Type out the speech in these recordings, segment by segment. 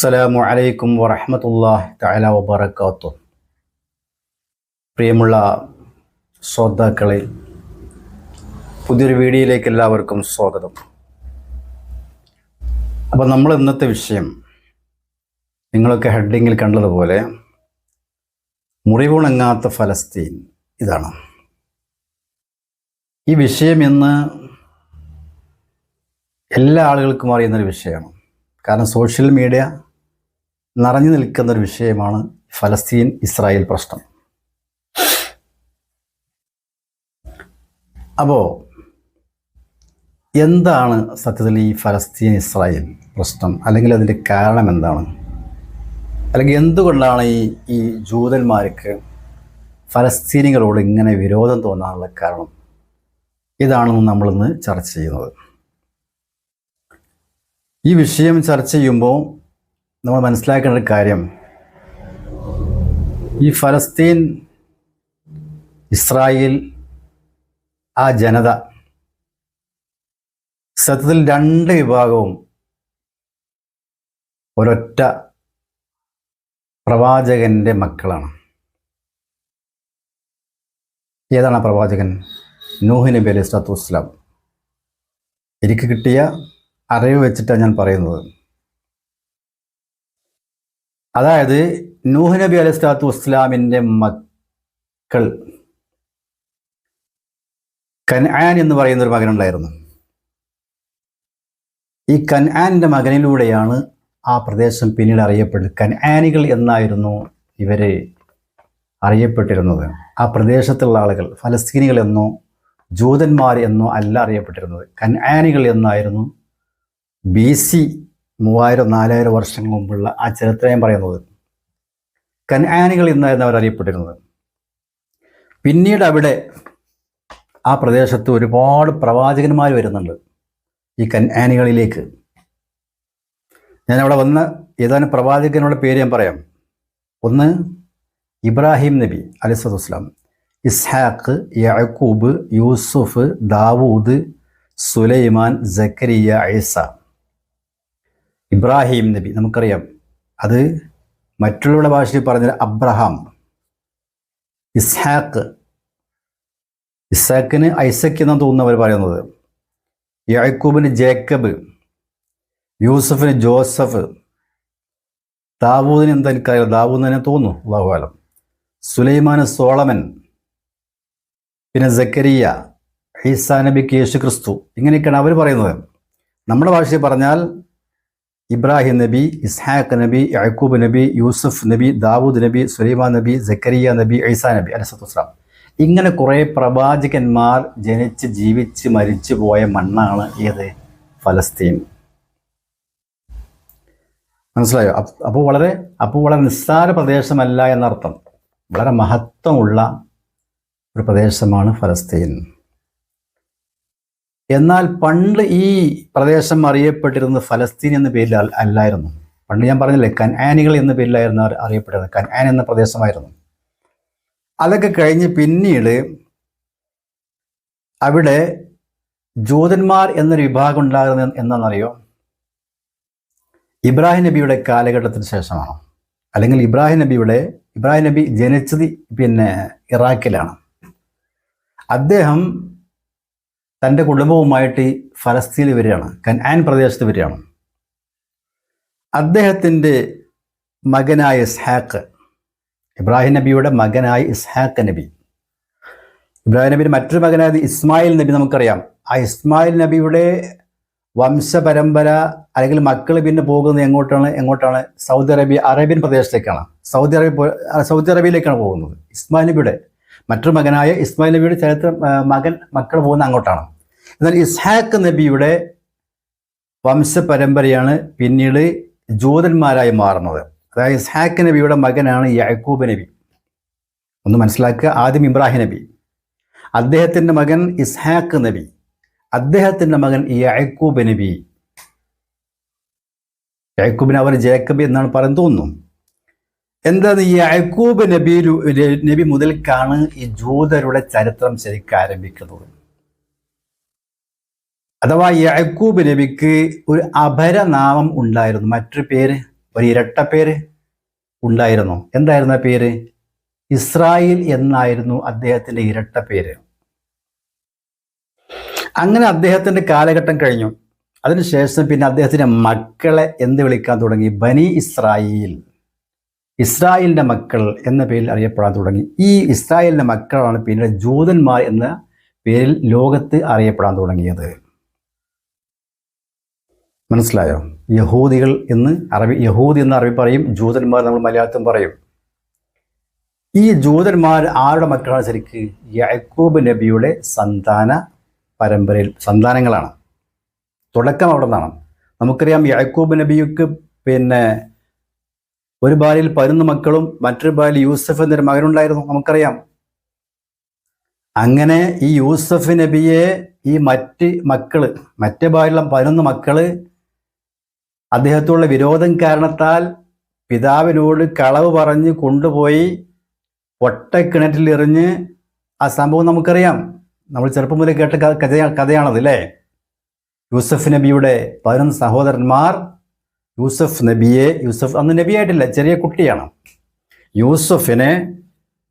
അസ്സലാമു അലൈക്കും വറഹമത്തല്ലാഹ് തല വബർക്കാത്തു പ്രിയമുള്ള ശ്രോതാക്കളെ പുതിയൊരു വീഡിയോയിലേക്ക് എല്ലാവർക്കും സ്വാഗതം. അപ്പോൾ നമ്മൾ ഇന്നത്തെ വിഷയം നിങ്ങളൊക്കെ ഹെഡിങ്ങിൽ കണ്ടതുപോലെ മുറിവുണങ്ങാത്ത ഫലസ്തീൻ ഇതാണ്. ഈ വിഷയം ഇന്ന് എല്ലാ ആളുകൾക്കും അറിയുന്നൊരു വിഷയമാണ്. കാരണം സോഷ്യൽ മീഡിയ നിറഞ്ഞു നിൽക്കുന്ന ഒരു വിഷയമാണ് ഫലസ്തീൻ ഇസ്രായേൽ പ്രശ്നം. അപ്പോൾ എന്താണ് സത്യത്തിൽ ഈ ഫലസ്തീൻ ഇസ്രായേൽ പ്രശ്നം? അല്ലെങ്കിൽ അതിന്റെ കാരണം എന്താണ്? അല്ലെങ്കിൽ എന്തുകൊണ്ടാണ് ഈ ഈ ജൂതന്മാർക്ക് ഫലസ്തീനികളോട് ഇങ്ങനെ വിരോധം തോന്നാനുള്ള കാരണം? ഇതാണെന്ന് നമ്മളിന്ന് ചർച്ച ചെയ്യുന്നത്. ഈ വിഷയം ചർച്ച ചെയ്യുമ്പോൾ നമ്മൾ മനസ്സിലാക്കേണ്ട ഒരു കാര്യം. ഈ ഫലസ്തീൻ ഇസ്രായേൽ ആ ജനത സത്യത്തിൽ രണ്ട് വിഭാഗവും ഒരൊറ്റ പ്രവാചകന്റെ മക്കളാണ്. ഏതാണ് ആ പ്രവാചകൻ? നൂഹ് നബി അലൈഹി സ്വലാത്തു വസ്സലാം. എനിക്ക് കിട്ടിയ അറിവ് വെച്ചിട്ടാണ് ഞാൻ പറയുന്നത്. അതായത് നൂഹ് നബി അലൈഹി സ്വലാത്തു വസ്സലാമിന്റെ മക്കൾ കൻആൻ എന്ന് പറയുന്ന ഒരു മകനുണ്ടായിരുന്നു. ഈ കൻആാനിന്റെ മകനിലൂടെയാണ് ആ പ്രദേശം പിന്നീട് അറിയപ്പെട്ടത്. കൻആനികൾ എന്നായിരുന്നു ഇവരെ അറിയപ്പെട്ടിരുന്നത്. ആ പ്രദേശത്തുള്ള ആളുകൾ ഫലസ്തീനികൾ എന്നോ ജൂതന്മാർ എന്നോ അല്ല അറിയപ്പെട്ടിരുന്നത്. കൻആനികൾ എന്നായിരുന്നു ബി സി മൂവായിരം നാലായിരം വർഷങ്ങൾ മുമ്പുള്ള ആ ചരിത്രം പറയുന്നത്. കനാനികൾ അവർ അറിയപ്പെട്ടിരുന്നത് പിന്നീട് അവിടെ ആ പ്രദേശത്ത് ഒരുപാട് പ്രവാചകന്മാർ വരുന്നുണ്ട് ഈ കനാനികളിലേക്ക്. ഞാൻ അവിടെ വന്ന ഏതാനും പ്രവാചകനുള്ള പേര് ഞാൻ പറയാം. ഒന്ന് ഇബ്രാഹിം നബി അലിസ്വത്ത് വസ്ലാം ഇസ്ഹാഖ് യാക്കൂബ് യൂസുഫ് ദാവൂദ് സുലൈമാൻ ജക്കരിയ ഐസ ഇബ്രാഹിം നബി നമുക്കറിയാം. അത് മറ്റുള്ളവരുടെ ഭാഷയിൽ പറഞ്ഞ അബ്രഹാം ഇസ്ഹാഖ്. ഇസ്ഹാക്കിന് ഐസക് എന്നാണ് തോന്നുന്നവർ പറയുന്നത്. യാക്കൂബിന് ജേക്കബ് യൂസഫിന് ജോസഫ് ദാവൂദിന് എന്താ എനിക്കറിയാം ദാവൂദ് തന്നെ തോന്നുന്നു അള്ളാഹുകാലം സുലൈമാന് സോളമൻ പിന്നെ ജക്കരിയ ഈസാ നബിക്ക് യേശു ക്രിസ്തു ഇങ്ങനെയൊക്കെയാണ് അവർ പറയുന്നത്. നമ്മുടെ ഭാഷയിൽ പറഞ്ഞാൽ ഇബ്രാഹിം നബി ഇസ്ഹാഖ് നബി യാക്കൂബ് നബി യൂസുഫ് നബി ദാവൂദ് നബി സുലൈമാൻ നബി ജക്കരിയ നബി ഐസാ നബി അലസത്തുസ്ലാം ഇങ്ങനെ കുറേ പ്രവാചകന്മാർ ജനിച്ച് ജീവിച്ച് മരിച്ചു പോയ മണ്ണാണ് ഏത്? ഫലസ്തീൻ. മനസ്സിലായോ? അപ്പോൾ വളരെ അപ്പോൾ വളരെ നിസ്സാര പ്രദേശമല്ല എന്നർത്ഥം. വളരെ മഹത്വമുള്ള ഒരു പ്രദേശമാണ് ഫലസ്തീൻ. എന്നാൽ പണ്ട് ഈ പ്രദേശം അറിയപ്പെട്ടിരുന്നത് ഫലസ്തീൻ എന്ന പേരിൽ അല്ലായിരുന്നു. പണ്ട് ഞാൻ പറഞ്ഞില്ലേ കൻആനികൾ എന്ന പേരിലായിരുന്നു അറിയപ്പെട്ടിരുന്നത്. കൻആൻ എന്ന പ്രദേശമായിരുന്നു. അതൊക്കെ കഴിഞ്ഞ് പിന്നീട് അവിടെ ജൂതന്മാർ എന്നൊരു വിഭാഗം ഉണ്ടാകുന്നത് എന്താണെന്നറിയോ? ഇബ്രാഹിം നബിയുടെ കാലഘട്ടത്തിന് ശേഷമാണ്. അല്ലെങ്കിൽ ഇബ്രാഹിം നബിയുടെ ഇബ്രാഹിം നബി ജനിച്ചത് പിന്നെ ഇറാഖിലാണ്. അദ്ദേഹം തന്റെ കുടുംബവുമായിട്ട് ഫലസ്തീനിൽ വരികയാണ് കൻആൻ പ്രദേശത്ത് വരികയാണ്. അദ്ദേഹത്തിന്റെ മകനായ ഇസ്ഹാഖ് ഇബ്രാഹിം നബിയുടെ മകനായ ഇസ്ഹാഖ് നബി. ഇബ്രാഹിം നബിയുടെ മറ്റൊരു മകനായത് ഇസ്മായിൽ നബി നമുക്കറിയാം. ആ ഇസ്മായിൽ നബിയുടെ വംശപരമ്പര അല്ലെങ്കിൽ മക്കൾ പിന്നെ പോകുന്നത് എങ്ങോട്ടാണ്? എങ്ങോട്ടാണ്? സൗദി അറേബ്യ അറേബ്യൻ പ്രദേശത്തേക്കാണ്. സൗദി അറേബ്യ സൗദി അറേബ്യയിലേക്കാണ് പോകുന്നത്. ഇസ്മായിൽ നബിയുടെ മറ്റൊരു മകനായ ഇസ്മായിൽ നബിയുടെ ചരിത്ര മകൻ മക്കൾ പോകുന്ന അങ്ങോട്ടാണ്. എന്നാൽ ഇസ്ഹാഖ് നബിയുടെ വംശപരമ്പരയാണ് പിന്നീട് ജൂതന്മാരായി മാറുന്നത്. അതായത് ഇസ്ഹാഖ് നബിയുടെ മകനാണ് യാക്കൂബ് നബി. ഒന്ന് മനസ്സിലാക്കുക ആദ്യം ഇബ്രാഹിം നബി. അദ്ദേഹത്തിന്റെ മകൻ ഇസ്ഹാഖ് നബി. അദ്ദേഹത്തിന്റെ മകൻ യാക്കൂബ് നബി. യാക്കൂബിന് അവർ ജേക്കബ് എന്നാണ് പറയുന്നത് തോന്നുന്നു. എന്താണ് ഈ യാക്കൂബ് നബി നബി മുതൽക്കാണ് ഈ ജൂതരുടെ ചരിത്രം ശരിക്കും ആരംഭിക്കുന്നത്. അഥവാ യാക്കൂബ് നബിക്ക് ഒരു അപരനാമം ഉണ്ടായിരുന്നു. മറ്റൊരു പേര് ഒരു ഇരട്ട പേര് ഉണ്ടായിരുന്നു. എന്തായിരുന്നു ആ പേര്? ഇസ്രായേൽ എന്നായിരുന്നു അദ്ദേഹത്തിന്റെ ഇരട്ട പേര്. അങ്ങനെ അദ്ദേഹത്തിന്റെ കാലഘട്ടം കഴിഞ്ഞു. അതിനുശേഷം പിന്നെ അദ്ദേഹത്തിന്റെ മക്കളെ എന്ത് വിളിക്കാൻ തുടങ്ങി? ബനി ഇസ്രായേൽ. ഇസ്രായേലിന്റെ മക്കൾ എന്ന പേരിൽ അറിയപ്പെടാൻ തുടങ്ങി. ഈ ഇസ്രായേലിന്റെ മക്കളാണ് പിന്നീട് ജൂതന്മാർ എന്ന പേരിൽ ലോകത്ത് അറിയപ്പെടാൻ തുടങ്ങിയത്. മനസ്സിലായോ? യഹൂദികൾ എന്ന് അറബി യഹൂദി എന്ന് അറബി പറയും ജൂതന്മാർ നമ്മൾ മലയാളത്തും പറയും. ഈ ജൂതന്മാർ ആരുടെ മക്കളാണ് ശരിക്ക്? യാക്കൂബ് നബിയുടെ സന്താന പരമ്പരയിൽ സന്താനങ്ങളാണ്. തുടക്കം അവിടെ നിന്നാണ്. നമുക്കറിയാം യാക്കൂബ് നബിക്ക് പിന്നെ ഒരു ഭാര്യയിൽ പതിനൊന്ന് മക്കളും മറ്റൊരു ഭാര്യയിൽ യൂസഫ് എന്നൊരു മകനുണ്ടായിരുന്നു. നമുക്കറിയാം. അങ്ങനെ ഈ യൂസഫ് നബിയെ ഈ മറ്റ് മക്കൾ മറ്റേ ഭാര്യയിലുള്ള പതിനൊന്ന് മക്കൾ അദ്ദേഹത്തോടുള്ള വിരോധം കാരണത്താൽ പിതാവിനോട് കളവ് പറഞ്ഞ് കൊണ്ടുപോയി ഒട്ടക്കിണറ്റിൽ എറിഞ്ഞ് ആ സംഭവം നമുക്കറിയാം. നമ്മൾ ചെറുപ്പം മുതലേ കേട്ട കഥ കഥയാണത് അല്ലേ യൂസഫ് നബിയുടെ പതിനൊന്ന് സഹോദരന്മാർ യൂസഫ് നബിയെ യൂസഫ് അന്ന് നബിയായിട്ടില്ല ചെറിയ കുട്ടിയാണ്. യൂസഫിനെ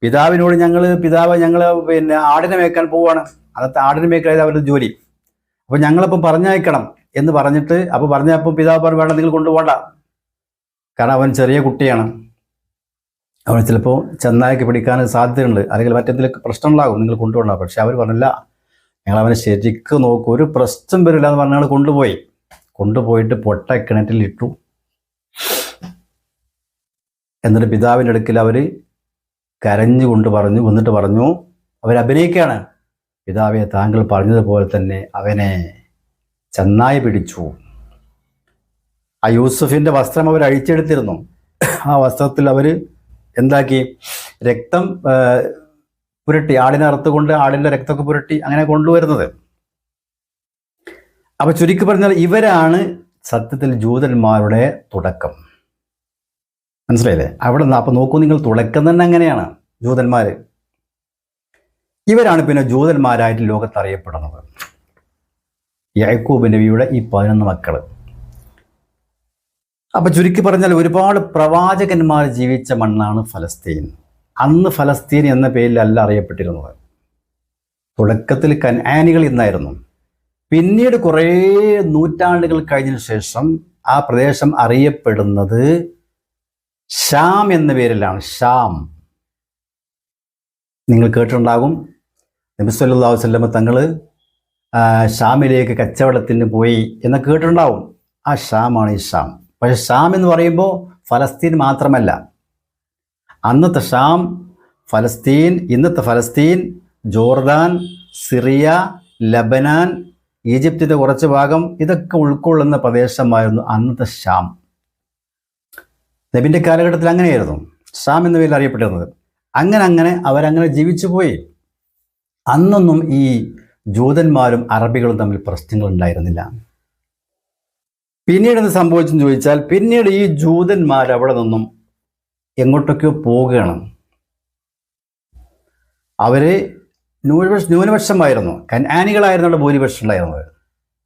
പിതാവിനോട് ഞങ്ങൾ പിതാവ് ഞങ്ങൾ പിന്നെ ആടിനെ മേക്കാൻ പോവാണ്. അന്നത്തെ ആടിനെ മേക്കലായത് അവരുടെ ജോലി. അപ്പോൾ ഞങ്ങളിപ്പം പറഞ്ഞയക്കണം എന്ന് പറഞ്ഞിട്ട് അപ്പോൾ പറഞ്ഞപ്പോൾ പിതാവ് പറഞ്ഞു വേണം നിങ്ങൾ കൊണ്ടുപോകണ്ട കാരണം അവൻ ചെറിയ കുട്ടിയാണ്. അവൻ ചിലപ്പോൾ ചെന്നായ്ക്ക് പിടിക്കാൻ സാധ്യതയുണ്ട്. അല്ലെങ്കിൽ മറ്റെന്തെങ്കിലും പ്രശ്നങ്ങളാകും നിങ്ങൾ കൊണ്ടുപോകണ്ട പക്ഷെ അവർ പറഞ്ഞില്ല. ഞങ്ങൾ അവനെ ശരിക്കും നോക്കും. ഒരു പ്രശ്നം വരില്ല എന്ന് പറഞ്ഞാൽ കൊണ്ടുപോയി. കൊണ്ടുപോയിട്ട് പൊട്ട കിണറ്റിൽ ഇട്ടു. എന്നിട്ട് പിതാവിന്റെ അടുക്കൽ അവർ കരഞ്ഞുകൊണ്ട് പറഞ്ഞു വന്നിട്ട് പറഞ്ഞു അവർ അഭിനയിക്കുകയാണ്. പിതാവെ താങ്കൾ പറഞ്ഞതുപോലെ തന്നെ അവനെ ചെന്നായി പിടിച്ചു. ആ യൂസഫിന്റെ വസ്ത്രം അവർ അഴിച്ചെടുത്തിരുന്നു. ആ വസ്ത്രത്തിൽ അവർ എന്താക്കി? രക്തം പുരട്ടി ആടിനെ അറുത്തുകൊണ്ട് ആടിന്റെ രക്തമൊക്കെ പുരട്ടി അങ്ങനെ കൊണ്ടുവരുന്നത്. അപ്പൊ ചുരുക്കി പറഞ്ഞാൽ ഇവരാണ് സത്യത്തിൽ ജൂതന്മാരുടെ തുടക്കം. മനസ്സിലായില്ലേ? അവിടെ നിന്ന് അപ്പൊ നോക്കൂ നിങ്ങൾ തുടക്കം തന്നെ അങ്ങനെയാണ് ജൂതന്മാര്. ഇവരാണ് പിന്നെ ജൂതന്മാരായിട്ട് ലോകത്ത് അറിയപ്പെടുന്നത് യാക്കൂബ് നബിയുടെ ഈ പതിനൊന്ന് മക്കൾ അപ്പൊ ചുരുക്കി പറഞ്ഞാൽ ഒരുപാട് പ്രവാചകന്മാർ ജീവിച്ച മണ്ണാണ് ഫലസ്തീൻ. അന്ന് ഫലസ്തീൻ എന്ന പേരിലല്ല അറിയപ്പെട്ടിരുന്നത്. തുടക്കത്തിൽ കനാനികൾ എന്നായിരുന്നു. പിന്നീട് കുറേ നൂറ്റാണ്ടുകൾ കഴിഞ്ഞതിന് ശേഷം ആ പ്രദേശം അറിയപ്പെടുന്നത് ഷാം എന്ന പേരിലാണ്. ഷാം നിങ്ങൾ കേട്ടിട്ടുണ്ടാകും. നബി സല്ലല്ലാഹു അലൈഹി വസല്ലമ തങ്ങൾ ഷാമിലേക്ക് കച്ചവടത്തിന് പോയി എന്ന് കേട്ടിട്ടുണ്ടാവും. ആ ഷാമാണ് ഈ ഷാം പക്ഷെ ഷാം എന്ന് പറയുമ്പോൾ ഫലസ്തീൻ മാത്രമല്ല. അന്നത്തെ ഷാം ഫലസ്തീൻ ഇന്നത്തെ ഫലസ്തീൻ ജോർദാൻ സിറിയ ലബനാൻ ഈജിപ്തിന്റെ കുറച്ച് ഭാഗം ഇതൊക്കെ ഉൾക്കൊള്ളുന്ന പ്രദേശമായിരുന്നു അന്നത്തെ ഷാം നബിന്റെ കാലഘട്ടത്തിൽ അങ്ങനെയായിരുന്നു. ഷാം എന്ന പേരിൽ അറിയപ്പെട്ടിരുന്നത്. അങ്ങനെ അങ്ങനെ അവരങ്ങനെ ജീവിച്ചു പോയി. അന്നൊന്നും ഈ ജൂതന്മാരും അറബികളും തമ്മിൽ പ്രശ്നങ്ങൾ ഉണ്ടായിരുന്നില്ല പിന്നീട് എന്ത് സംഭവിച്ചെന്ന് ചോദിച്ചാൽ പിന്നീട് ഈ ജൂതന്മാർ അവിടെ നിന്നും എങ്ങോട്ടൊക്കെയോ പോവുകയാണ്. അവർ ന്യൂനപക്ഷ ന്യൂനപക്ഷമായിരുന്നു. കനാനികളായിരുന്നു അവിടെ ഭൂരിപക്ഷം ഉണ്ടായിരുന്നത്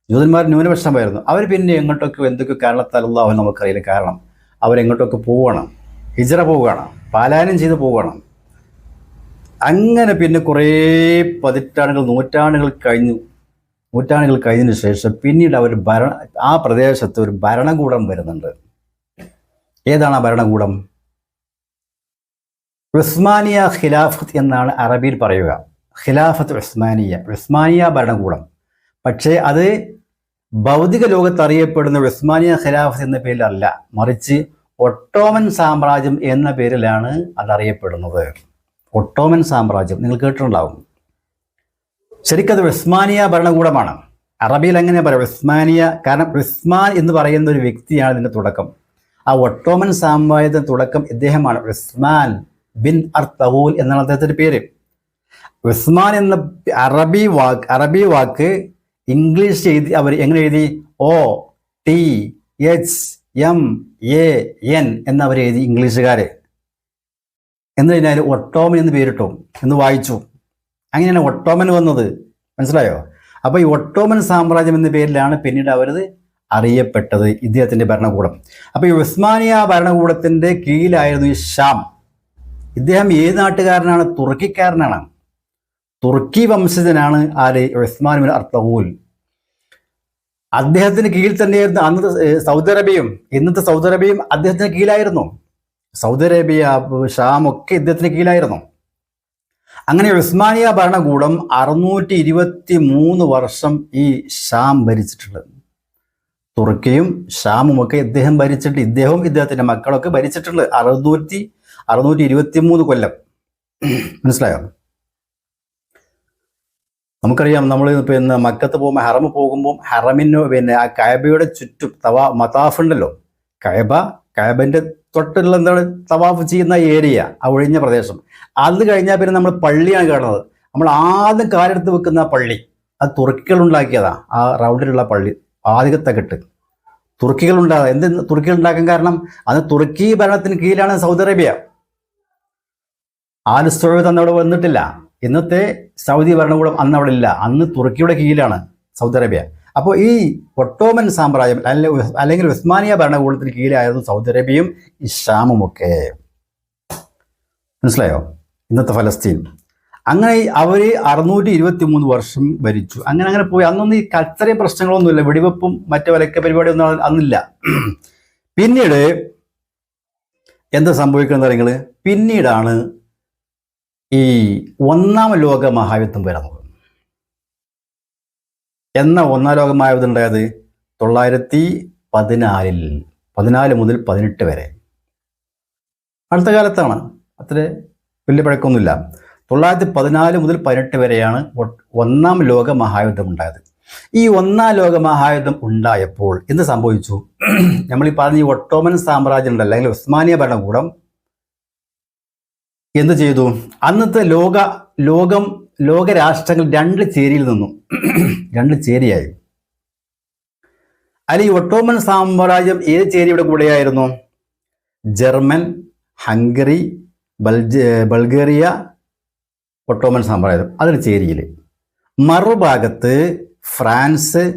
ജൂതന്മാർ ന്യൂനപക്ഷമായിരുന്നു. അവർ പിന്നെ എങ്ങോട്ടൊക്കെയോ എന്തൊക്കെ കാരണത്താലുള്ള അവൻ നമുക്കറിയില്ല കാരണം. അവരെങ്ങോട്ടൊക്കെ പോവണം. ഹിജറ പോവുകയാണ്. പാലായനം ചെയ്ത് പോവുകയാണ്. അങ്ങനെ പിന്നെ കുറേ പതിറ്റാണ്ടുകൾ നൂറ്റാണ്ടുകൾ കഴിഞ്ഞു. നൂറ്റാണ്ടുകൾ കഴിഞ്ഞതിന് ശേഷം പിന്നീട് അവർ ഭരണ ആ പ്രദേശത്ത് ഒരു ഭരണകൂടം വരുന്നുണ്ട്. ഏതാണ് ആ ഭരണകൂടം? ഉസ്മാനിയ ഖിലാഫത്ത് എന്നാണ് അറബിയിൽ പറയുക. ഖിലാഫത്ത് ഉസ്മാനിയ ഉസ്മാനിയ ഭരണകൂടം. പക്ഷേ അത് ഭൗതിക ലോകത്ത് അറിയപ്പെടുന്ന ഉസ്മാനിയ ഖിലാഫത്ത് എന്ന പേരിലല്ല മറിച്ച് ഒട്ടോമൻ സാമ്രാജ്യം എന്ന പേരിലാണ് അതറിയപ്പെടുന്നത്. ഒട്ടോമൻ സാമ്രാജ്യം നിങ്ങൾ കേട്ടിട്ടുണ്ടാവും. ശരിക്കത് ഉസ്മാനിയ ഭരണകൂടമാണ്. അറബിയിൽ എങ്ങനെ പറയാം? ഉസ്മാനിയ കാരണം ഉസ്മാൻ എന്ന് പറയുന്ന ഒരു വ്യക്തിയാണ് ഇതിന്റെ തുടക്കം. ആ ഒട്ടോമൻ സാമ്രാജ്യത്തിന്റെ തുടക്കം ഇദ്ദേഹമാണ് ഉസ്മാൻ ബിൻ അർത്തഹൂൽ എന്നാണ് അദ്ദേഹത്തിന്റെ പേര്. ഉസ്മാൻ എന്ന അറബി വാക്ക് അറബി വാക്ക് ഇംഗ്ലീഷ് എഴുതി അവർ എങ്ങനെ എഴുതി? O T H M A N എന്നവർ എഴുതി ഇംഗ്ലീഷുകാര്. എന്ന് കഴിഞ്ഞാൽ ഒട്ടോമൻ എന്ന് പേരിട്ടു എന്ന് വായിച്ചു. അങ്ങനെയാണ് ഒട്ടോമൻ വന്നത്. മനസ്സിലായോ? അപ്പോൾ ഈ ഒട്ടോമൻ സാമ്രാജ്യം എന്ന പേരിലാണ് പിന്നീട് അവരത് അറിയപ്പെട്ടത് ഇദ്ദേഹത്തിന്റെ ഭരണകൂടം. അപ്പോൾ ഈ ഉസ്മാനിയ ഭരണകൂടത്തിന്റെ കീഴിലായിരുന്നു ഈ ഷാം. ഇദ്ദേഹം ഏത് നാട്ടുകാരനാണ്? തുർക്കിക്കാരനാണ്. തുർക്കി വംശജനാണ് ആര്? ഉസ്മാൻ ബിൻ അർത്തഹൂൽ അദ്ദേഹത്തിന് കീഴിൽ തന്നെയായിരുന്നു അന്നത്തെ സൗദി അറേബ്യയും. ഇന്നത്തെ സൗദി അറേബ്യയും അദ്ദേഹത്തിന് കീഴിലായിരുന്നു. സൗദി അറേബ്യ ഷാം ഒക്കെ ഇദ്ദേഹത്തിന് കീഴിലായിരുന്നു. അങ്ങനെ ഉസ്മാനിയ ഭരണകൂടം അറുന്നൂറ്റി ഇരുപത്തി മൂന്ന് വർഷം ഈ ഷാം ഭരിച്ചിട്ടുള്ളത് തുർക്കിയും ഷാമും ഒക്കെ ഇദ്ദേഹം ഭരിച്ചിട്ട് ഇദ്ദേഹവും ഇദ്ദേഹത്തിന്റെ മക്കളൊക്കെ ഭരിച്ചിട്ടുണ്ട്. അറുന്നൂറ്റി അറുന്നൂറ്റി ഇരുപത്തി മൂന്ന് കൊല്ലം. മനസ്സിലായോ? നമുക്കറിയാം നമ്മൾ പിന്നെ മക്കത്ത് പോകുമ്പോൾ ഹറമ് പോകുമ്പോൾ ഹറമിന് പിന്നെ ആ കയബയുടെ ചുറ്റും തവാ മതാഫ് ഉണ്ടല്ലോ. കയബ കയബന്റെ തൊട്ടുള്ള എന്താണ് തവാഫ് ചെയ്യുന്ന ഏരിയ ആ ഒഴിഞ്ഞ പ്രദേശം. അത് കഴിഞ്ഞാൽ പിന്നെ നമ്മൾ പള്ളിയാണ് കാണുന്നത് നമ്മൾ ആദ്യം കാലെടുത്ത് വെക്കുന്ന പള്ളി അത് തുർക്കികൾ ഉണ്ടാക്കിയതാ ആ റൗണ്ടിലുള്ള പള്ളി ആദ്യത്തെ കെട്ട് തുർക്കികൾ ഉണ്ടാകുക എന്ത് തുർക്കികൾ ഉണ്ടാക്കാൻ കാരണം? അത് തുർക്കി ഭരണത്തിന് കീഴിലാണ് സൗദി അറേബ്യ. ആൽ തന്നവിടെ വന്നിട്ടില്ല. ഇന്നത്തെ സൗദി ഭരണകൂടം അന്ന് അവിടെ ഇല്ല. അന്ന് തുർക്കിയുടെ കീഴിലാണ് സൗദി അറേബ്യ. അപ്പോൾ ഈ ഒട്ടോമൻ സാമ്രാജ്യം അല്ലെങ്കിൽ ഉസ്മാനിയ ഭരണകൂടത്തിന് കീഴിലായിരുന്നു സൗദി അറേബ്യയും ഇഷാമും ഒക്കെ. മനസ്സിലായോ? ഇന്നത്തെ ഫലസ്തീൻ. അങ്ങനെ അവർ അറുന്നൂറ്റി ഇരുപത്തി മൂന്ന് വർഷം ഭരിച്ചു. അങ്ങനെ അങ്ങനെ പോയി. അന്നൊന്നും ഈ കച്ചറയും പ്രശ്നങ്ങളൊന്നുമില്ല. വെടിവെപ്പും മറ്റു വിലക്ക പരിപാടിയൊന്നും അന്നില്ല. പിന്നീട് എന്താ സംഭവിക്കുന്നത് നിങ്ങൾ പിന്നീടാണ് ഈ ഒന്നാം ലോക മഹായുദ്ധം വരുന്നത് എന്ന ഒന്നാം ലോക മഹായുദ്ധം ഉണ്ടായത് തൊള്ളായിരത്തി പതിനാലിൽ പതിനാല് മുതൽ പതിനെട്ട് വരെ. അടുത്ത കാലത്താണ്. അത്ര വലിയ പഴക്കമൊന്നുമില്ല. തൊള്ളായിരത്തി പതിനാല് മുതൽ പതിനെട്ട് വരെയാണ് ഒന്നാം ലോക മഹായുദ്ധം ഉണ്ടായത്. ഈ ഒന്നാം ലോക മഹായുദ്ധം ഉണ്ടായപ്പോൾ എന്ത് സംഭവിച്ചു? നമ്മൾ ഈ പറഞ്ഞ ഈ ഒട്ടോമൻ സാമ്രാജ്യം ഉണ്ടല്ലോ അല്ലെങ്കിൽ ഉസ്മാനിയ ഭരണകൂടം എന്ത് ചെയ്തു? അന്നത്തെ ലോക ലോകം ലോകരാഷ്ട്രങ്ങൾ രണ്ട് ചേരിയിൽ നിന്നു. രണ്ട് ചേരിയായി. അല്ലെ ഒട്ടോമൻ സാമ്രാജ്യം ഏത് ചേരിയുടെ കൂടെയായിരുന്നു? ജർമ്മൻ ഹംഗറി ബൾജ ബൾഗേറിയ ഒട്ടോമൻ സാമ്രാജ്യം. അതൊരു ചേരിയിൽ. മറുഭാഗത്ത് France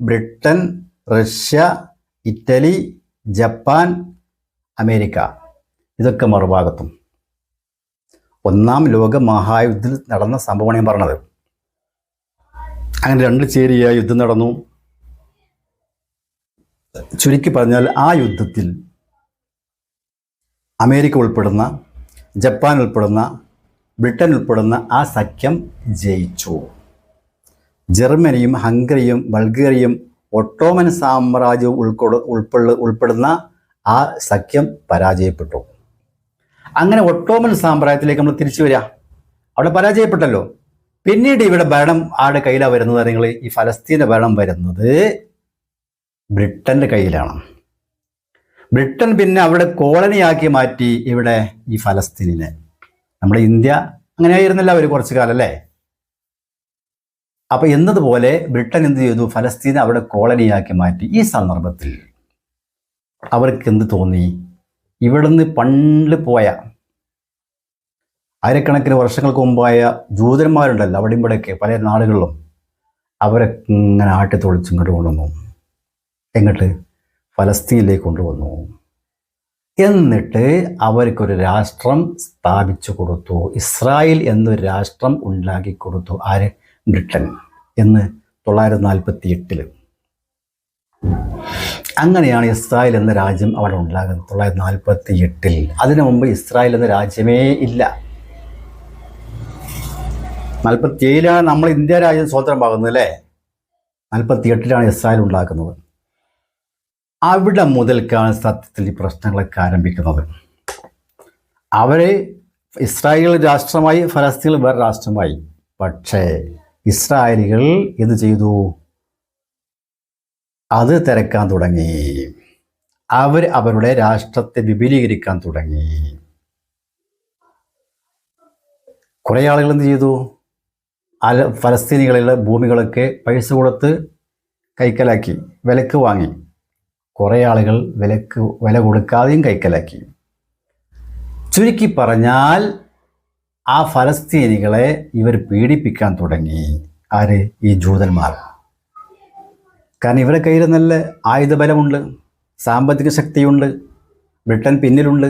Britain Russia Italy Japan America. ഇതൊക്കെ മറുഭാഗത്തും. ഒന്നാം ലോക മഹായുദ്ധത്തിൽ നടന്ന സംഭവമാണ് ഞാൻ പറഞ്ഞത്. അങ്ങനെ രണ്ട് ചേരിയായ യുദ്ധം നടന്നു. ചുരുക്കി പറഞ്ഞാൽ ആ യുദ്ധത്തിൽ അമേരിക്ക ഉൾപ്പെടുന്ന ജപ്പാൻ ഉൾപ്പെടുന്ന ബ്രിട്ടൻ ഉൾപ്പെടുന്ന ആ സഖ്യം ജയിച്ചു. ജർമ്മനിയും ഹംഗറിയും ബൾഗേറിയയും ഒട്ടോമൻ സാമ്രാജ്യവും ഉൾക്കൊട ഉൾപ്പെടു ഉൾപ്പെടുന്ന ആ സഖ്യം പരാജയപ്പെട്ടു. അങ്ങനെ ഒട്ടോമൻ സാമ്രാജ്യത്തിലേക്ക് നമ്മൾ തിരിച്ചു വരിക. അവിടെ പരാജയപ്പെട്ടല്ലോ. പിന്നീട് ഇവിടെ ഭരണം ആരുടെ കയ്യിലാണ് വരുന്നത് നിങ്ങൾ ഈ ഫലസ്തീന്റെ ഭരണം വരുന്നത് ബ്രിട്ടന്റെ കയ്യിലാണ്. ബ്രിട്ടൻ പിന്നെ അവിടെ കോളനിയാക്കി മാറ്റി ഇവിടെ ഈ ഫലസ്തീനിനെ. നമ്മുടെ ഇന്ത്യ അങ്ങനെ ആയിരുന്നില്ല അവർ കുറച്ചു കാലം അല്ലേ? അപ്പൊ എന്നതുപോലെ ബ്രിട്ടൻ എന്ത് ചെയ്തു? ഫലസ്തീനെ അവിടെ കോളനിയാക്കി മാറ്റി. ഈ സന്ദർഭത്തിൽ അവർക്ക് എന്ത് തോന്നി? ഇവിടുന്ന് പണ്ട് പോയ ആയിരക്കണക്കിന് വർഷങ്ങൾക്ക് മുമ്പായ ജൂതന്മാരുണ്ടല്ലോ അവിടെ ഇവിടെയൊക്കെ പല നാടുകളിലും അവരെ ഇങ്ങനെ ആട്ടി തൊളിച്ച് ഇങ്ങോട്ട് കൊണ്ടുവന്നു. എങ്ങോട്ട് ഫലസ്തീനിലേക്ക് കൊണ്ടുവന്നു. എന്നിട്ട് അവർക്കൊരു രാഷ്ട്രം സ്ഥാപിച്ചു കൊടുത്തു. ഇസ്രായേൽ എന്നൊരു രാഷ്ട്രം ഉണ്ടാക്കി കൊടുത്തു. ആര്? ബ്രിട്ടൻ. എന്ന് തൊള്ളായിരത്തി നാൽപ്പത്തി എട്ടിൽ അങ്ങനെയാണ് ഇസ്രായേൽ എന്ന രാജ്യം അവിടെ ഉണ്ടാകുന്നത് തൊള്ളായിരത്തി നാൽപ്പത്തി എട്ടിൽ അതിനു മുമ്പ് ഇസ്രായേൽ എന്ന രാജ്യമേ ഇല്ല. നാൽപ്പത്തി ഏഴിലാണ് നമ്മൾ ഇന്ത്യ രാജ്യം സ്വതന്ത്രമാകുന്നത് അല്ലേ? നാൽപ്പത്തി എട്ടിലാണ് ഇസ്രായേൽ ഉണ്ടാക്കുന്നത്. അവിടെ മുതൽക്കാണ് സത്യത്തിൽ ഈ പ്രശ്നങ്ങളൊക്കെ ആരംഭിക്കുന്നത്. അവരെ ഇസ്രായേൽ രാഷ്ട്രമായി ഫലസ്തീൻ വേറെ രാഷ്ട്രമായി. പക്ഷേ ഇസ്രായേലികൾ എന്ത് ചെയ്തു? അത് തിരക്കാൻ തുടങ്ങി. അവർ അവരുടെ രാഷ്ട്രത്തെ വിപുലീകരിക്കാൻ തുടങ്ങി. കുറേ ആളുകൾ എന്ത് ചെയ്തു? അല ഫലസ്തീനികളിലെ ഭൂമികളൊക്കെ പൈസ കൊടുത്ത് കൈക്കലാക്കി വിലക്ക് വാങ്ങി. കുറേ ആളുകൾ വിലക്ക് വില കൊടുക്കാതെയും കൈക്കലാക്കി. ചുരുക്കി പറഞ്ഞാൽ ആ ഫലസ്തീനികളെ ഇവർ പീഡിപ്പിക്കാൻ തുടങ്ങി. ആര്? ഈ ജൂതന്മാർ. കാരണം ഇവരെ കയ്യിൽ നല്ല ആയുധബലമുണ്ട് സാമ്പത്തിക ശക്തിയുണ്ട് ബ്രിട്ടൻ പിന്നിലുണ്ട്.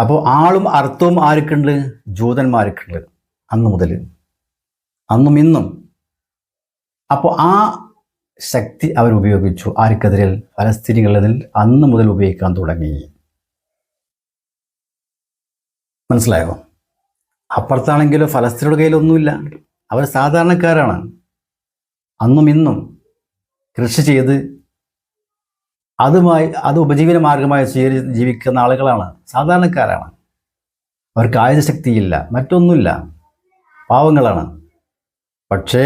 അപ്പോൾ ആളും അർത്ഥവും ആർക്കുണ്ട്? ജൂതന്മാർക്കുണ്ട്. അന്ന് മുതൽ. അന്നും ഇന്നും. അപ്പോൾ ആ ശക്തി അവർ ഉപയോഗിച്ചു. ആർക്കെതിരെ ഫലസ്തീനികളതിൽ അന്ന് മുതൽ ഉപയോഗിക്കാൻ തുടങ്ങി. മനസ്സിലായോ? അപ്പുറത്താണെങ്കിലോ ഫലസ്തീനയുടെ കയ്യിലൊന്നുമില്ല അവർ സാധാരണക്കാരാണ്. അന്നും ഇന്നും കൃഷി ചെയ്ത് അതുമായി അത് ഉപജീവന മാർഗമായി ജീവിക്കുന്ന ആളുകളാണ്. സാധാരണക്കാരാണ്. അവർക്ക് ആയുധശക്തിയില്ല. മറ്റൊന്നുമില്ല. പാവങ്ങളാണ്. പക്ഷേ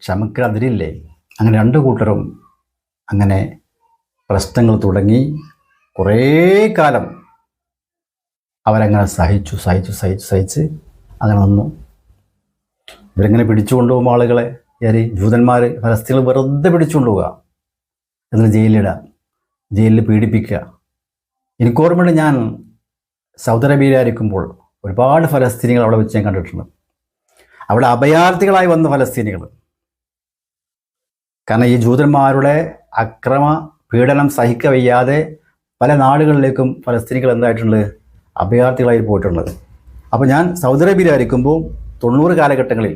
ക്ഷമക്ക് അതിരില്ലേ? അങ്ങനെ രണ്ട് കൂട്ടരും അങ്ങനെ പ്രശ്നങ്ങൾ തുടങ്ങി കുറേ കാലം അവരങ്ങനെ സഹിച്ചു സഹിച്ചു സഹിച്ചു സഹിച്ച് അങ്ങനെ നിന്നു. ഇവരിങ്ങനെ പിടിച്ചു കൊണ്ടുപോകും ആളുകളെ ഏറെ ജൂതന്മാർ ഫലസ്തീനികൾ വെറുതെ പിടിച്ചുകൊണ്ട് പോവുക. എന്നിട്ട് ജയിലിലിടുക ജയിലിൽ പീഡിപ്പിക്കുക. എനിക്ക് ഓർമ്മയുണ്ട് ഞാൻ സൗദി അറേബ്യയിലായിരിക്കുമ്പോൾ ഒരുപാട് ഫലസ്തീനികൾ അവിടെ വെച്ച് ഞാൻ കണ്ടിട്ടുണ്ട്. അവിടെ അഭയാർത്ഥികളായി വന്ന ഫലസ്തീനികൾ കാരണം ഈ ജൂതന്മാരുടെ അക്രമ പീഡനം സഹിക്ക വയ്യാതെ പല നാടുകളിലേക്കും ഫലസ്തീനികൾ എന്തായിട്ടുണ്ട്? അഭയാർത്ഥികളായി പോയിട്ടുള്ളത്. അപ്പോൾ ഞാൻ സൗദി അറേബ്യയിലായിരിക്കുമ്പോൾ തൊണ്ണൂറ് കാലഘട്ടങ്ങളിൽ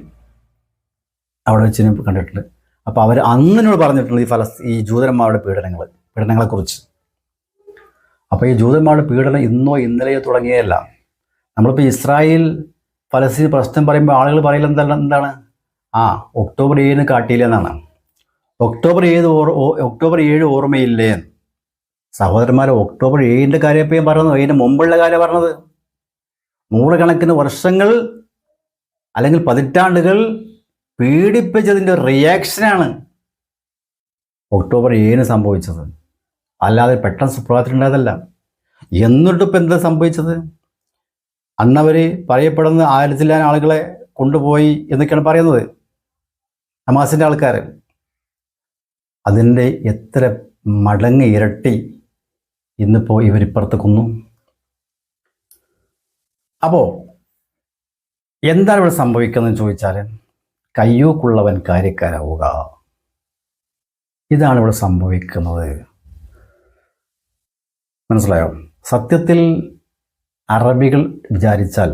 അവിടെ വെച്ച് കണ്ടിട്ടുണ്ട്. അപ്പോൾ അവർ അന്നിനോട് പറഞ്ഞിട്ടുണ്ട് ഈ ഫലസ് ഈ ജൂതന്മാരുടെ പീഡനങ്ങൾ പീഡനങ്ങളെക്കുറിച്ച്. അപ്പോൾ ഈ ജൂതന്മാരുടെ പീഡനം ഇന്നോ ഇന്നലെയോ തുടങ്ങിയതല്ല. നമ്മളിപ്പോൾ ഇസ്രായേൽ ഫലസ്തീൻ പ്രശ്നം പറയുമ്പോൾ ആളുകൾ പറയില്ല എന്താണ് എന്താണ്? ആ ഒക്ടോബർ ഏഴിന് കാട്ടിയില്ല എന്നാണ്. ഒക്ടോബർ ഏഴ് ഒക്ടോബർ ഏഴ് ഓർമ്മയില്ലേ? സഹോദരന്മാരെ ഒക്ടോബർ ഏഴിന്റെ കാര്യമപ്പോൾ ഞാൻ പറഞ്ഞത് അതിന് മുമ്പുള്ള കാര്യം പറഞ്ഞത്. നൂറുകണക്കിന് വർഷങ്ങൾ അല്ലെങ്കിൽ പതിറ്റാണ്ടുകൾ പീഡിപ്പിച്ചതിന്റെ റിയാക്ഷനാണ് ഒക്ടോബർ ഏഴിന് സംഭവിച്ചത്. അല്ലാതെ പെട്ടെന്ന് സുപ്രഭാതത്തിൽ ഉണ്ടായതല്ല. എന്നിട്ടിപ്പോൾ എന്താ സംഭവിച്ചത്? അന്നവർ പറയപ്പെടുന്ന ആയിരത്തിലാൻ ആളുകളെ കൊണ്ടുപോയി എന്നൊക്കെയാണ് പറയുന്നത്. ഹമാസിന്റെ ആൾക്കാർ അതിന്റെ എത്ര മടങ്ങ് ഇരട്ടി ഇന്നിപ്പോൾ ഇവരിപ്പുറത്ത് കൊന്നു. അപ്പോൾ എന്താണ് ഇവിടെ സംഭവിക്കുന്നതെന്ന് ചോദിച്ചാൽ കയ്യൂക്കുള്ളവൻ കാര്യക്കാരാവുക. ഇതാണ് ഇവിടെ സംഭവിക്കുന്നത്. മനസ്സിലായോ? സത്യത്തിൽ അറബികൾ വിചാരിച്ചാൽ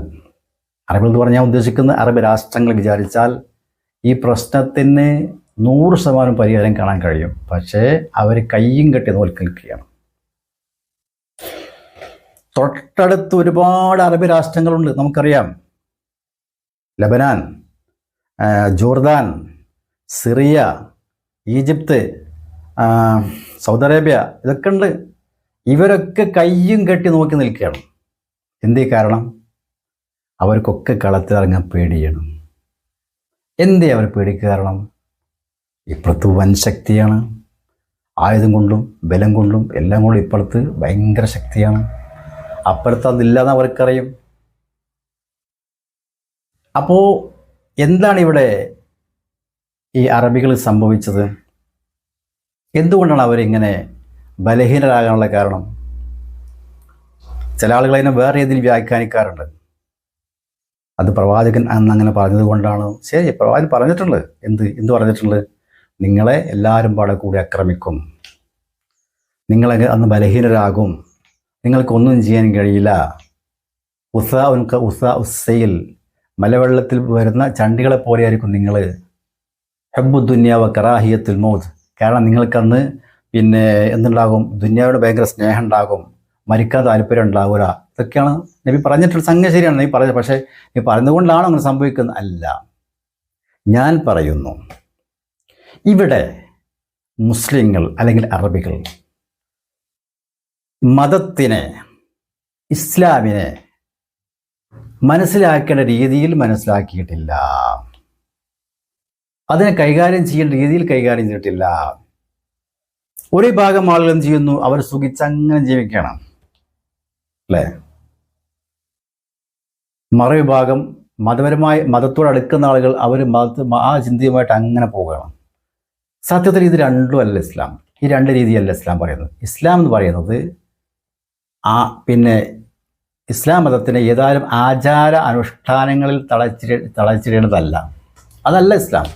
അറബികൾ എന്ന് പറഞ്ഞാൽ ഉദ്ദേശിക്കുന്ന അറബ് രാഷ്ട്രങ്ങൾ വിചാരിച്ചാൽ ഈ പ്രശ്നത്തിന് നൂറ് ശതമാനം പരിഹാരം കാണാൻ കഴിയും. പക്ഷേ അവർ കയ്യും കെട്ടി നോക്കി നിൽക്കുകയാണ് തൊട്ടടുത്ത് ഒരുപാട് അറബ് രാഷ്ട്രങ്ങളുണ്ട്. നമുക്കറിയാം. Lebanon Jordan Syria Egypt Saudi Arabia ഇതൊക്കെ ഉണ്ട്. ഇവരൊക്കെ കയ്യും കെട്ടി നോക്കി നിൽക്കുകയാണ്. എന്തേ കാരണം? അവർക്കൊക്കെ കളത്തിലിറങ്ങാൻ പേടിയാണ്. എന്തേ അവർ പേടിക്കുക കാരണം? ഇപ്പുറത്ത് വൻ ശക്തിയാണ്. ആയുധം കൊണ്ടും ബലം കൊണ്ടും എല്ലാം കൊണ്ടും ഇപ്പുറത്ത് ഭയങ്കര ശക്തിയാണ്. അപ്പുറത്ത് അതില്ലാന്ന് അവർക്കറിയും. അപ്പോൾ എന്താണ് ഇവിടെ ഈ അറബികൾ സംഭവിച്ചത്? എന്തുകൊണ്ടാണ് അവരിങ്ങനെ ബലഹീനരാകാനുള്ള കാരണം? ചില ആളുകൾ അതിനെ വേറെ രീതിയിൽ വ്യാഖ്യാനിക്കാറുണ്ട്. അത് പ്രവാചകൻ അന്ന് അങ്ങനെ പറഞ്ഞത് കൊണ്ടാണ്. ശരി പ്രവാചകൻ പറഞ്ഞിട്ടുണ്ട്. എന്ത് എന്ത് പറഞ്ഞിട്ടുണ്ട്? നിങ്ങളെ എല്ലാവരും പാടെ കൂടി ആക്രമിക്കും. നിങ്ങളെ അന്ന് ബലഹീനരാകും. നിങ്ങൾക്കൊന്നും ചെയ്യാൻ കഴിയില്ല. ഉസ ഉൻക ഉസ ഉസയിൽ മലവെള്ളത്തിൽ വരുന്ന ചണ്ടികളെ പോലെയായിരിക്കും നിങ്ങൾ ഹെബു ദുന്യാവ കറാഹിയത്തുൽ മൗത്ത്. കാരണം നിങ്ങൾക്കന്ന് പിന്നെ എന്തുണ്ടാകും? ദുന്യാവിടെ ഭയങ്കര സ്നേഹം ഉണ്ടാകും. മരിക്കാൻ താല്പര്യം ഉണ്ടാവുക. ഇതൊക്കെയാണ് നബി പറഞ്ഞിട്ടുള്ള സംഗതി ശരിയാണ് നീ പറഞ്ഞത്. പക്ഷേ നീ പറഞ്ഞതുകൊണ്ടാണ് അങ്ങനെ സംഭവിക്കുന്നത്? അല്ല. ഞാൻ പറയുന്നു ഇവിടെ മുസ്ലിങ്ങൾ അല്ലെങ്കിൽ അറബികൾ മതത്തിനെ ഇസ്ലാമിനെ മനസ്സിലാക്കേണ്ട രീതിയിൽ മനസ്സിലാക്കിയിട്ടില്ല. അതിനെ കൈകാര്യം ചെയ്യേണ്ട രീതിയിൽ കൈകാര്യം ചെയ്തിട്ടില്ല. ഒരു ഭാഗം ആളുകൾ എന്ത് ചെയ്യുന്നു? അവർ സുഖിച്ചങ്ങനെ ജീവിക്കണം അല്ലേ മറുവിഭാഗം മതപരമായി മതത്തോട് അടുക്കുന്ന ആളുകൾ അവർ മത ആ ചിന്തയുമായിട്ട് അങ്ങനെ പോവുകയാണ്. സത്യത്തിൽ ഇത് രണ്ടും അല്ല ഇസ്ലാം. ഈ രണ്ട് രീതിയല്ല ഇസ്ലാം പറയുന്നത്. ഇസ്ലാം എന്ന് പറയുന്നത് ആ പിന്നെ ഇസ്ലാം മതത്തിന് ഏതായാലും ആചാര അനുഷ്ഠാനങ്ങളിൽ തളച്ചിട തളച്ചിടേണ്ടതല്ല. അതല്ല ഇസ്ലാം.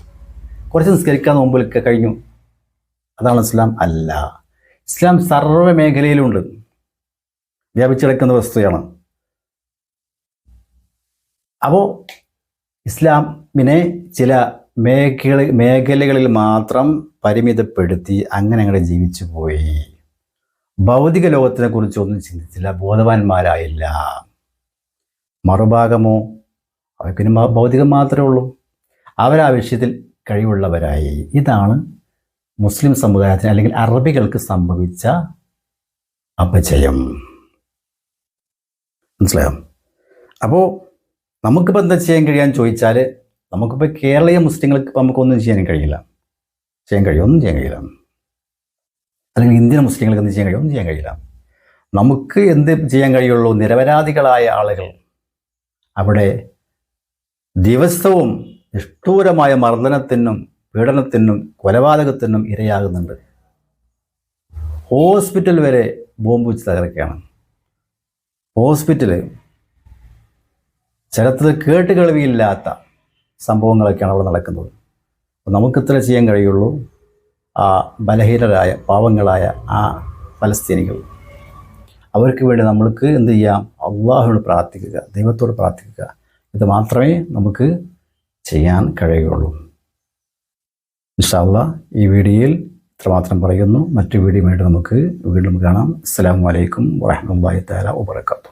കുറച്ച് നിസ്കരിക്കാൻ നോമ്പിലൊക്കെ കഴിഞ്ഞു. അതാണ് ഇസ്ലാം അല്ല. ഇസ്ലാം സർവ മേഖലയിലുണ്ട് വ്യാപിച്ചു കിടക്കുന്ന വസ്തുതയാണ് അപ്പോൾ ഇസ്ലാമിനെ ചില മേഖല മേഖലകളിൽ മാത്രം പരിമിതപ്പെടുത്തി അങ്ങനെ അങ്ങനെ ജീവിച്ചു പോയി. ഭൗതിക ലോകത്തിനെ കുറിച്ച് ഒന്നും ചിന്തിച്ചില്ല ബോധവാന്മാരായില്ല. മറുഭാഗമോ അവർക്ക് പിന്നെ ഭൗതികം മാത്രമേ ഉള്ളൂ. അവരാ വിഷയത്തിൽ കഴിവുള്ളവരായി. ഇതാണ് മുസ്ലിം സമുദായത്തിന് അല്ലെങ്കിൽ അറബികൾക്ക് സംഭവിച്ച അപജയം. മനസ്സിലായോ? അപ്പോൾ നമുക്കിപ്പോൾ എന്താ ചെയ്യാൻ കഴിയാന്ന് ചോദിച്ചാൽ നമുക്കിപ്പോൾ കേരളീയ മുസ്ലിങ്ങൾക്ക് ഇപ്പോൾ നമുക്കൊന്നും ചെയ്യാൻ കഴിയില്ല. ചെയ്യാൻ കഴിയും? ഒന്നും ചെയ്യാൻ കഴിയില്ല. അല്ലെങ്കിൽ ഇന്ത്യൻ മുസ്ലിങ്ങൾക്ക് എന്ത് ചെയ്യാൻ കഴിയും? ഒന്നും ചെയ്യാൻ കഴിയില്ല. നമുക്ക് എന്ത് ചെയ്യാൻ കഴിയുള്ളൂ? നിരപരാധികളായ ആളുകൾ അവിടെ ദിവസവും നിഷ്ഠൂരമായ മർദ്ദനത്തിനും പീഡനത്തിനും കൊലപാതകത്തിനും ഇരയാകുന്നുണ്ട്. ഹോസ്പിറ്റൽ വരെ ബോംബ് വെച്ച് തകർക്കുകയാണ്. ഹോസ്പിറ്റൽ. ചരിത്രത്തിൽ കേട്ട് കേൾവിയില്ലാത്ത സംഭവങ്ങളൊക്കെയാണ് അവിടെ നടക്കുന്നത്. അപ്പോൾ നമുക്ക് ഇത്ര ചെയ്യാൻ കഴിയുള്ളൂ. ആ ബലഹീനരായ പാവങ്ങളായ ആ ഫലസ്തീനികൾ. അവർക്ക് വേണ്ടി നമ്മൾക്ക് എന്ത് ചെയ്യാം? അള്ളാഹുവിനോട് പ്രാർത്ഥിക്കുക ദൈവത്തോട് പ്രാർത്ഥിക്കുക. ഇത് മാത്രമേ നമുക്ക് ചെയ്യാൻ കഴിയുകയുള്ളൂ ഇൻഷാല്ല ഈ വീഡിയോയിൽ ഇത്രമാത്രം പറയുന്നു. മറ്റു വീഡിയോയുമായിട്ട് നമുക്ക് വീണ്ടും കാണാം. അസ്സാം വലൈക്കും വാഹമത്തല്ല വാബർക്കാത്തു